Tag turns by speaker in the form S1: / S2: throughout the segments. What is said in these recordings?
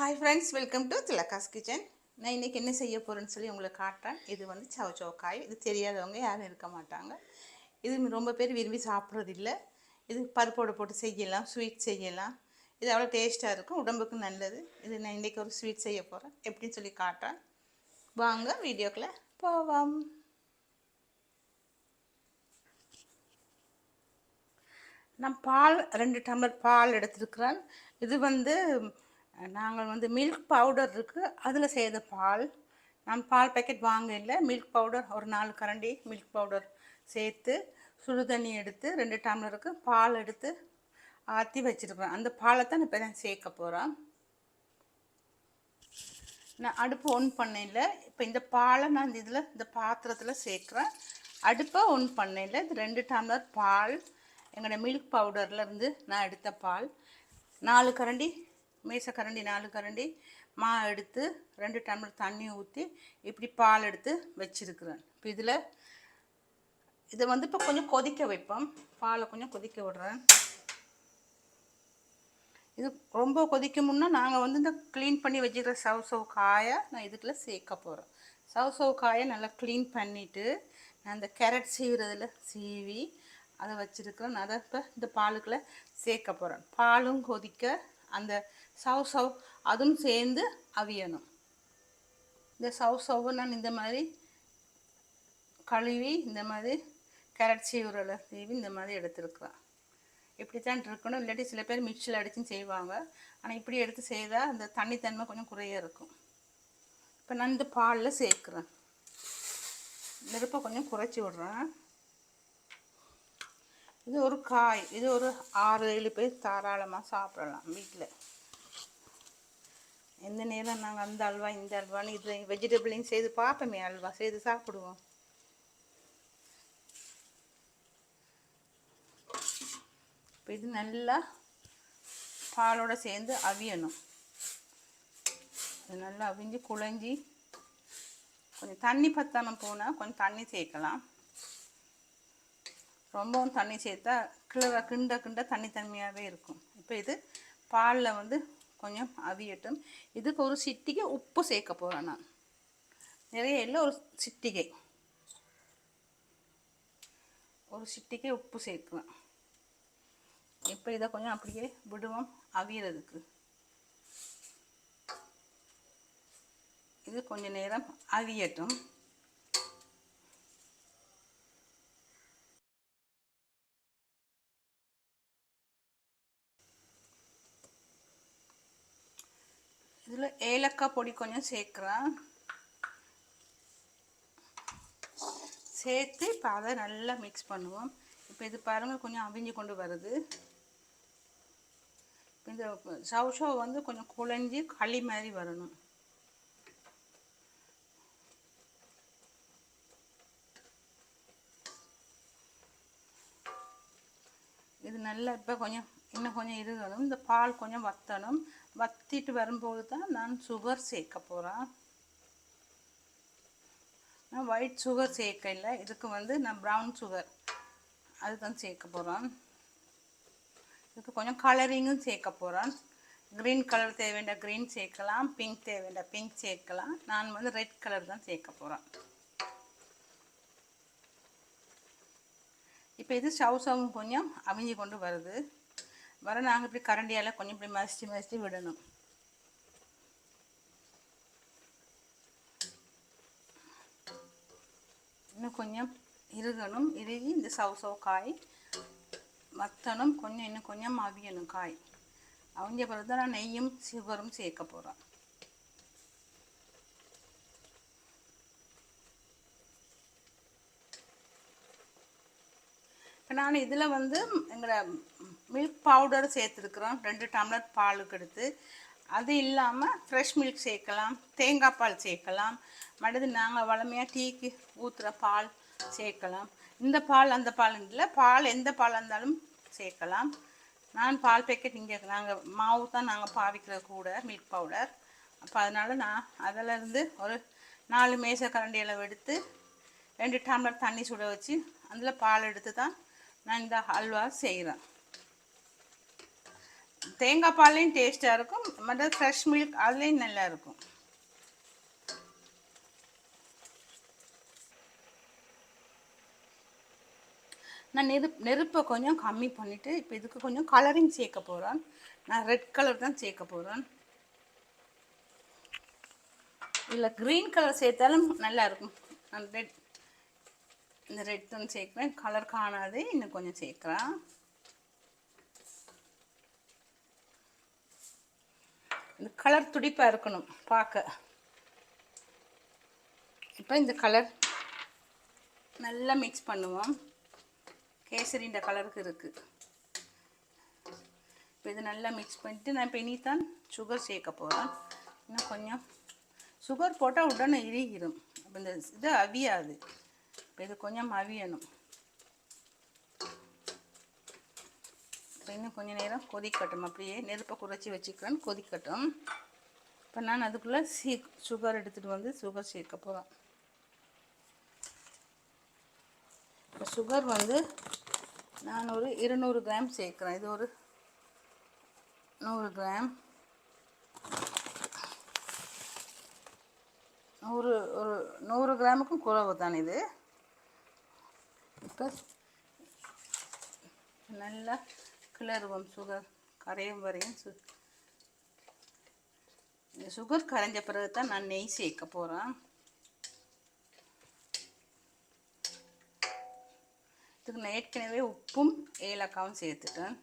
S1: Hi friends welcome to Thilaka's kitchen நான் இன்றைக்கி என்ன செய்ய போகிறேன்னு சொல்லி உங்களுக்கு காட்டுறேன். இது வந்து சவ சவக்காய். இது தெரியாதவங்க யாரும் இருக்க மாட்டாங்க. இது ரொம்ப பேர் விரும்பி சாப்பிட்றது இல்லை இது பருப்போடு போட்டு செய்யலாம் ஸ்வீட் செய்யலாம். இது அவ்வளோ டேஸ்ட்டாக இருக்கும் உடம்புக்கு நல்லது. இது நான் இன்றைக்கி ஒரு ஸ்வீட் செய்ய போகிறேன் எப்படின்னு சொல்லி காட்டுறேன். வாங்க வீடியோக்குள்ளே போவோம். நான் பால் ரெண்டு டம்ளர் பால் எடுத்துருக்குறேன். இது வந்து நாங்கள் வந்து மில்க் பவுடர் இருக்குது அதில் செய்த பால். நான் பால் பேக்கெட் வாங்க இல்லை மில்க் பவுடர் ஒரு நாலு கரண்டி மில்க் பவுடர் சேர்த்து சுடு தண்ணி எடுத்து ரெண்டு டம்ளருக்கு பால் எடுத்து ஆற்றி வச்சுருக்கிறேன் அந்த பாலை தான் இப்போ தான் சேர்க்க போகிறேன் நான் அடுப்பு ஒன் பண்ணையில் இப்போ இந்த பாலை நான் இந்த இதில் இந்த பாத்திரத்தில் சேர்க்குறேன். அடுப்பை ஒன் பண்ணையில் இது ரெண்டு டம்ளர் பால் எங்களோட மில்க் பவுடர்லேருந்து நான் எடுத்த பால். நாலு கரண்டி மேச கரண்டி நாலு கரண்டி மா எடுத்து ரெண்டு டம்ளர் தண்ணி ஊற்றி இப்படி பால் எடுத்து வச்சுருக்குறேன். இப்போ இதில் இதை வந்து இப்போ கொஞ்சம் கொதிக்க வைப்போம். பாலை கொஞ்சம் கொதிக்க விடுறேன். இது ரொம்ப கொதிக்க முன்னே நாங்கள் வந்து இந்த க்ளீன் பண்ணி வச்சுக்கிற சவ் சவ் காயை நான் இதுக்குள்ளே சேர்க்க போகிறேன் சவு சவு காயை நல்லா க்ளீன் பண்ணிவிட்டு நான் இந்த கேரட் சீவுறதில் சீவி அதை வச்சுருக்கிறேன். நான் அதை இப்போ இந்த பாலுக்குள்ளே சேர்க்க போகிறேன் பாலும் கொதிக்க அந்த சவ் சவ் அதுவும் சேர்ந்து அவியணும். இந்த சவ் சவ்வை நான் இந்த மாதிரி கழுவி இந்த மாதிரி கேரட் உரலை சீவி இந்த மாதிரி எடுத்துருக்குறேன் இப்படி தான் இருக்கணும். இல்லாட்டி சில பேர் மிக்சியில் அடிச்சும் செய்வாங்க. ஆனால் இப்படி எடுத்து செய்தால் அந்த தண்ணித்தன்மை கொஞ்சம் குறைய இருக்கும். இப்போ நான் இந்த பாலில் சேர்க்குறேன். நெருப்பை கொஞ்சம் குறைச்சி விட்றேன். இது ஒரு காய். இது ஒரு ஆறு ஏழு பேர் தாராளமாக சாப்பிடலாம் வீட்டில் எந்த நேரம் நாங்கள் அந்த அல்வா இந்த அல்வான்னு இது வெஜிடபிளையும் செய்து பார்ப்போமே அல்வா. செய்து சாப்பிடுவோம். இப்போ இது நல்லா பாலோட சேர்ந்து அவியணும். இது நல்லா அவிஞ்சு குழஞ்சி கொஞ்சம் தண்ணி பத்தானம் போனால் கொஞ்சம் தண்ணி சேர்க்கலாம். ரொம்பவும் தண்ணி சேர்த்தா கிளற கிண்ட கிண்ட தண்ணி தன்மையாகவே இருக்கும். இப்போ இது பாலில் வந்து கொஞ்சம் அவியட்டும். இதுக்கு ஒரு சிட்டிகை உப்பு சேர்க்க போகிறேன் நான். நிறைய இல்லை ஒரு சிட்டிகை. ஒரு சிட்டிகை உப்பு சேர்க்குவேன். இப்போ இதை கொஞ்சம் அப்படியே விடுவோம் அவியறதுக்கு. இது கொஞ்சம் நேரம் அவியட்டும் இதில் ஏலக்காய் பொடி கொஞ்சம் சேர்க்குறேன். சேர்த்து இப்போ அதை நல்லா மிக்ஸ் பண்ணுவோம். இப்போ இது பாருங்கள் கொஞ்சம் அவிஞ்சு கொண்டு வருது. இந்த சவ் வந்து கொஞ்சம் குழஞ்சி களி மாதிரி வரணும். இது நல்லா இப்போ கொஞ்சம் இன்னும் கொஞ்சம் இருக்கணும். இந்த பால் கொஞ்சம் வற்றணும் வற்றிட்டு வரும்போது தான் நான் சுகர் சேர்க்க போகிறேன் நான் ஒயிட் சுகர் சேர்க்க இல்லை இதுக்கு வந்து நான் ப்ரௌன் சுகர் அதுதான் சேர்க்க போகிறேன் இதுக்கு கொஞ்சம் கலரிங்கும் சேர்க்க போகிறேன் க்ரீன் கலர் தேவைண்ட க்ரீன் சேர்க்கலாம். பிங்க் தேவைண்ட பிங்க் சேர்க்கலாம். நான் வந்து ரெட் கலர் தான் சேர்க்க போகிறேன் இப்போ இது ஸ்டவ் சவும் கொஞ்சம் அவிஞ்சு கொண்டு வருது. வர நாங்கள் இப்படி கரண்டியால் கொஞ்சம் இப்படி மசிச்சு மசித்து விடணும். இன்னும் கொஞ்சம் இருகணும் இறுகி இந்த சவ் சவ் காய் வத்தனும் கொஞ்சம் இன்னும் கொஞ்சம் அவியணும் காய். அவங்க பிறகு தான் நான் நெய்யும் சிவரும் சேர்க்க போகிறேன் இப்போ நான் இதில் வந்து எங்களோட மில்க் பவுடர் சேர்த்துருக்குறோம். ரெண்டு டம்ளர் பாலுக்கு எடுத்து. அது இல்லாமல் ஃப்ரெஷ் மில்க் சேர்க்கலாம். தேங்காய் பால் சேர்க்கலாம். மடுது நாங்கள் வளமையாக டீக்கு ஊற்றுற பால் சேர்க்கலாம். இந்த பால் அந்த பால் இல்லை. பால் எந்த பால் இருந்தாலும் சேர்க்கலாம். நான் பால் பேக்கெட் இங்கே நாங்கள் மாவு தான் நாங்கள் பாவிக்கிற கூட மில்க் பவுடர் அப்போ அதனால் நான் அதிலேருந்து ஒரு நாலு மேச கரண்டி அளவு எடுத்து ரெண்டு டம்ளர் தண்ணி சுட வச்சு அதில் பால் எடுத்து தான் நான் இந்த ஹல்வா செய்கிறேன் தேங்காய் பாலையும் டேஸ்ட்டாக இருக்கும். மற்ற ஃப்ரெஷ் மில்க் அதுலேயும் நல்லா இருக்கும். நான் நெருப் நெருப்பை கொஞ்சம் கம்மி பண்ணிவிட்டு இப்போ இதுக்கு கொஞ்சம் கலரிங் சேர்க்க போகிறேன் நான் ரெட் கலர் தான் சேர்க்க போகிறேன் இல்லை க்ரீன் கலர் சேர்த்தாலும் நல்லா இருக்கும். நான் ரெட் இந்த ரெட் தான் சேர்க்குறேன். கலர் காணாது இன்னும் கொஞ்சம் சேர்க்குறேன் இந்த கலர் துடிப்பாக இருக்கணும் பார்க்க. இப்போ இந்த கலர் நல்லா மிக்ஸ் பண்ணுவோம். கேசரி இந்த கலருக்கு இருக்குது இப்போ இது நல்லா மிக்ஸ் பண்ணிட்டு நான் இப்போ இனித்தான் சுகர் சேர்க்க போகிறேன் இன்னும் கொஞ்சம் சுகர் போட்டால் உடனே இறுகிடும் அப்போ இந்த இது அவியாது. இது கொஞ்சம் அவியணும் இன்னும் கொஞ்சம் நேரம் கொதிக்கட்டும் அப்படியே நெருப்பை குறைச்சி வச்சுக்கிறேன் கொதிக்கட்டும் இப்போ நான் அதுக்குள்ளே சீ சுகர் எடுத்துகிட்டு வந்து சுகர் சேர்க்க போகிறேன் இப்போ சுகர் வந்து நான் ஒரு இருநூறு கிராம் சேர்க்குறேன் இது ஒரு நூறு கிராம் நூறு ஒரு நூறு கிராமுக்கும் குறவு தான் இது இப்போ நல்லா கிளறுவோம் சுகர் கரையும் வரையும். சு இந்த சுகர் கரைஞ்ச பிறகு தான் நான் நெய் சேர்க்க போகிறேன் இதுக்கு நான் ஏற்கனவே உப்பும் ஏலக்காவும் சேர்த்துட்டேன்.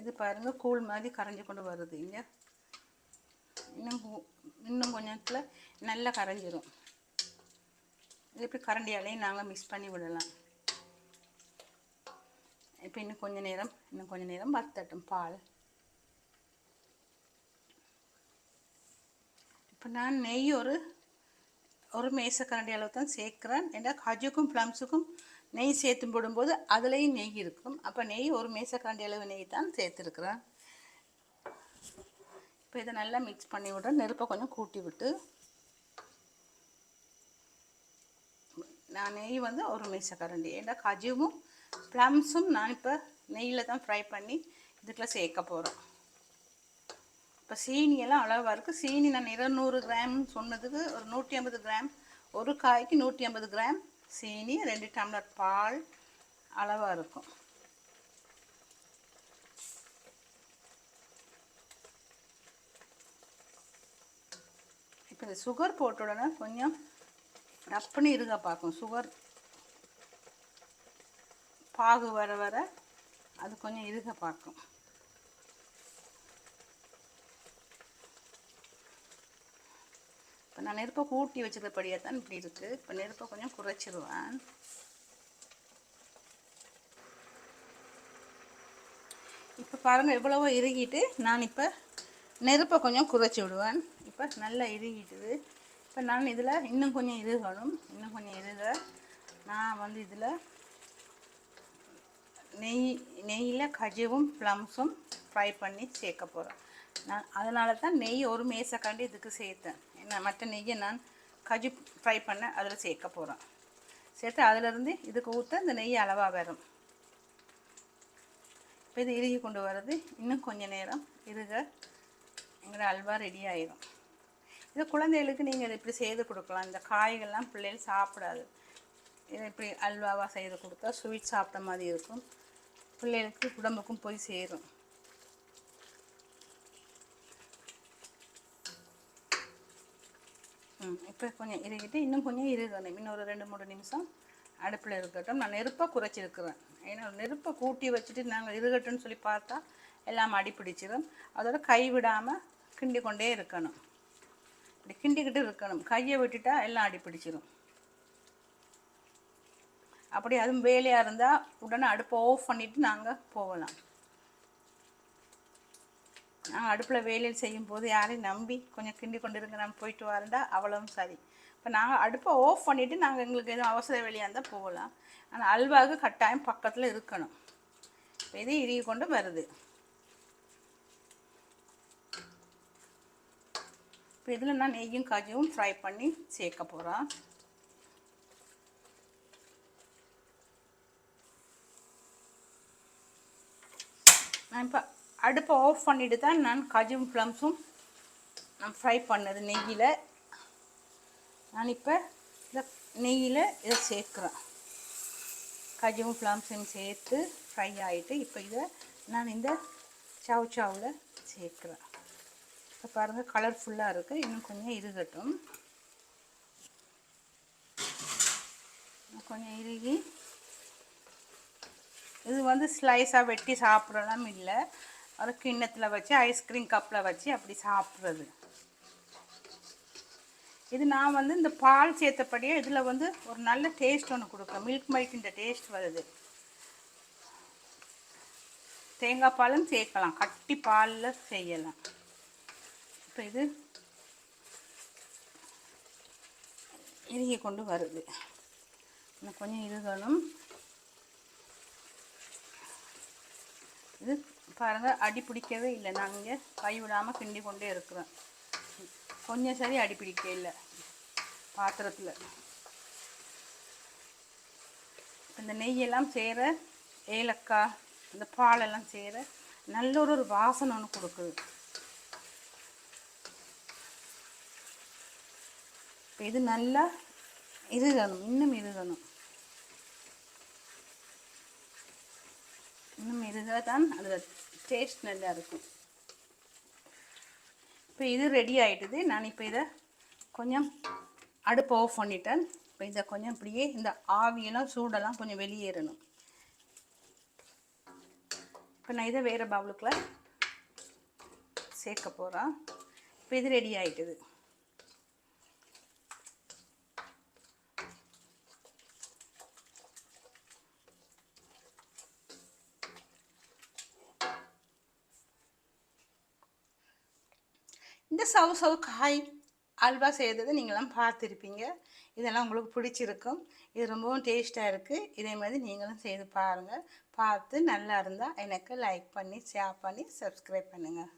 S1: இது பாருங்கள் கூழ் மாதிரி கரைஞ்சி கொண்டு வருது இங்கே. இன்னும் இன்னும் கொஞ்ச நேரத்தில் நல்லா கரைஞ்சிரும். இது இப்படி கரண்டியாலையும் நாங்கள் மிக்ஸ் பண்ணி விடலாம். இப்போ இன்னும் கொஞ்ச நேரம் இன்னும் கொஞ்ச நேரம் வறுத்தட்டும் பால். இப்போ நான் நெய் ஒரு ஒரு மேசக்கரண்டி அளவு தான் சேர்க்குறேன். ஏன்னா கஜுக்கும் ப்ளம்ஸுக்கும் நெய் சேர்த்து போடும்போது அதுலேயும் நெய் இருக்கும். அப்போ நெய் ஒரு மேசக்கரண்டி அளவு நெய் தான் சேர்த்துருக்குறேன். இப்போ இதை நல்லா மிக்ஸ் பண்ணி விட்றேன் நெருப்பை கொஞ்சம் கூட்டி விட்டு நான் நெய் வந்து ஒரு மீசக்கரண்டி ஏன்னா கஜுவும் ப்ளம்ஸும் நான் இப்போ நெய்யில் தான் ஃப்ரை பண்ணி இதுக்குள்ள சேர்க்க போகிறோம் இப்போ சீனியெல்லாம் அளவாக இருக்குது சீனி நான் இருநூறு கிராம் சொன்னதுக்கு ஒரு நூற்றி ஐம்பது கிராம். ஒரு காய்க்கு நூற்றி ஐம்பது கிராம் சீனி ரெண்டு டம்ளர் பால் அளவாக இருக்கும். இப்போ இந்த சுகர் போட்ட உடனே கொஞ்சம் ரப்புன்னு இருங்க பார்க்கும். சுகர் பாகு வர வர அது கொஞ்சம் இருக பார்க்கும். இப்போ நான் நெருப்பை கூட்டி வச்சிருக்கபடியாக தான் இப்படி இருக்குது இப்போ நெருப்பை கொஞ்சம் குறைச்சிருவேன். இப்போ பாருங்கள் எவ்வளவோ இறுகிட்டு நான் இப்போ நெருப்பை கொஞ்சம் குறைச்சி விடுவேன். இப்போ நல்லா இறுகிட்டுது இப்போ நான் இதில் இன்னும் கொஞ்சம் இறுகணும். இன்னும் கொஞ்சம் இறுக. நான் வந்து இதில் நெய் நெய்யில் கஜுவும் ப்ளம்ஸும் ஃப்ரை பண்ணி சேர்க்க போகிறேன். நான் அதனால தான் நெய் ஒரு மேசக்காண்டி இதுக்கு சேர்த்தேன். ஏன்னா மற்ற நெய்யை நான் கஜு ஃப்ரை பண்ண அதில் சேர்க்க போகிறேன். சேர்த்து அதிலிருந்து இதுக்கு ஊற்ற இந்த நெய் அளவாக வரும். இப்போ இது இறுகி கொண்டு வர்றது. இன்னும் கொஞ்சம் நேரம் இருக எங்களோட அல்வா ரெடி ஆயிடும் இது குழந்தைகளுக்கு நீங்கள் இதை இப்படி செய்து கொடுக்கலாம். இந்த காய்கள்லாம் பிள்ளைகள் சாப்பிடாது. இதை இப்படி அல்வாவாக செய்து கொடுத்தா ஸ்வீட் சாப்பிட்ட மாதிரி இருக்கும். பிள்ளைகளுக்கு உடம்புக்கும் போய் சேரும். ம் இப்போ கொஞ்சம் இறுகிட்டு இன்னும் கொஞ்சம் இருக்கணும் இன்னும் ஒரு ரெண்டு மூணு நிமிஷம் அடுப்பில் இருக்கட்டும். நான் நெருப்பை குறைச்சிருக்கிறேன். ஏன்னா நெருப்பை கூட்டி வச்சுட்டு நாங்கள் இருக்கட்டும்னு சொல்லி பார்த்தா எல்லாம் அடிப்பிடிச்சிடும் அதோட கை விடாமல் கிண்டி கொண்டே இருக்கணும். இப்படி கிண்டிக்கிட்டு இருக்கணும். கையை விட்டுட்டா எல்லாம் அடி பிடிச்சிரும். அப்படி அதுவும் வேலையாக இருந்தால் உடனே அடுப்பை ஆஃப் பண்ணிவிட்டு நாங்கள் போகலாம். நாங்கள் அடுப்பில் வேலையில் செய்யும்போது யாரையும் நம்பி கொஞ்சம் கிண்டி கொண்டு இருங்க நம்ம போயிட்டு வரண்டா அவ்வளவும் சரி. இப்போ நாங்கள் அடுப்பை ஆஃப் பண்ணிவிட்டு நாங்கள் எங்களுக்கு எதுவும் அவசர வேலையாக இருந்தால் போகலாம். ஆனால் அல்வாவுக்கு கட்டாயம் பக்கத்தில் இருக்கணும். இப்போ இது இறுகி கொண்டு வருது. இப்போ இதில் நான் நெய்யும் காஜும் ஃப்ரை பண்ணி சேர்க்க போகிறேன் நான் இப்போ அடுப்பை ஆஃப் பண்ணிவிட்டு தான் நான் காஜும் ஃப்ளம்ஸும் நான் ஃப்ரை பண்ணது நெய்யில். நான் இப்போ இதை நெய்யில் இதை சேர்க்குறேன். கஜுவும் ஃப்ளாம்ஸையும் சேர்த்து ஃப்ரை ஆகிட்டு இப்போ இதை நான் இந்த சவு சாவில் சேர்க்குறேன். இப்போ பாருங்கள் கலர்ஃபுல்லாக இருக்குது இன்னும் கொஞ்சம் இருகட்டும் கொஞ்சம் இறுகி. இது வந்து ஸ்லைஸாக வெட்டி சாப்பிட்றலாம் இல்லை. ஒரு கிண்ணத்தில் வச்சு ஐஸ்கிரீம் கப்பில் வச்சு அப்படி சாப்பிட்றது. இது நான் வந்து இந்த பால் சேர்த்தபடியே இதில் வந்து ஒரு நல்ல டேஸ்ட் ஒன்று கொடுக்குறேன். மில்க் மைக்கின்ற டேஸ்ட் வருது. தேங்காய் பாலும் சேர்க்கலாம். கட்டி பாலில் செய்யலாம். இப்போ இது இறுகி கொண்டு வருது. இன்னும் கொஞ்சம் இருகணும் இது பாருங்கள் அடி பிடிக்கவே இல்லை. நான் இங்கே கை விடாமல் கிண்டி கொண்டே இருக்கிறோம் கொஞ்சம் சரி அடி பிடிக்க இல்லை பாத்திரத்தில். இந்த நெய்யெல்லாம் சேர ஏலக்காய் இந்த பாலெல்லாம் சேர நல்ல ஒரு வாசனை ஒன்று கொடுக்குது. இது நல்லா இருகணும் இன்னும் இருகணும் இன்னும் இருக தான் அதில் டேஸ்ட் நல்லா இருக்கும் இப்போ இது ரெடி ஆகிட்டுது நான் இப்போ இதை கொஞ்சம் அடுப்பு ஆஃப் பண்ணிட்டேன். இப்போ இதை கொஞ்சம் இப்படியே இந்த ஆவியெல்லாம் சூடெல்லாம் கொஞ்சம் வெளியேறணும். இப்போ நான் இதை வேறு பவுலுக்குள்ள சேர்க்க போகிறேன் இப்போ இது ரெடி ஆகிட்டுது இந்த சவு சவு காய் அல்வா செய்ததை நீங்களாம் பார்த்துருப்பீங்க. இதெல்லாம் உங்களுக்கு பிடிச்சிருக்கும். இது ரொம்பவும் டேஸ்ட்டாக இருக்குது இதே மாதிரி நீங்களும் செய்து பாருங்கள் பார்த்து நல்லா இருந்தால் எனக்கு லைக் பண்ணி ஷேர் பண்ணி சப்ஸ்கிரைப் பண்ணுங்கள்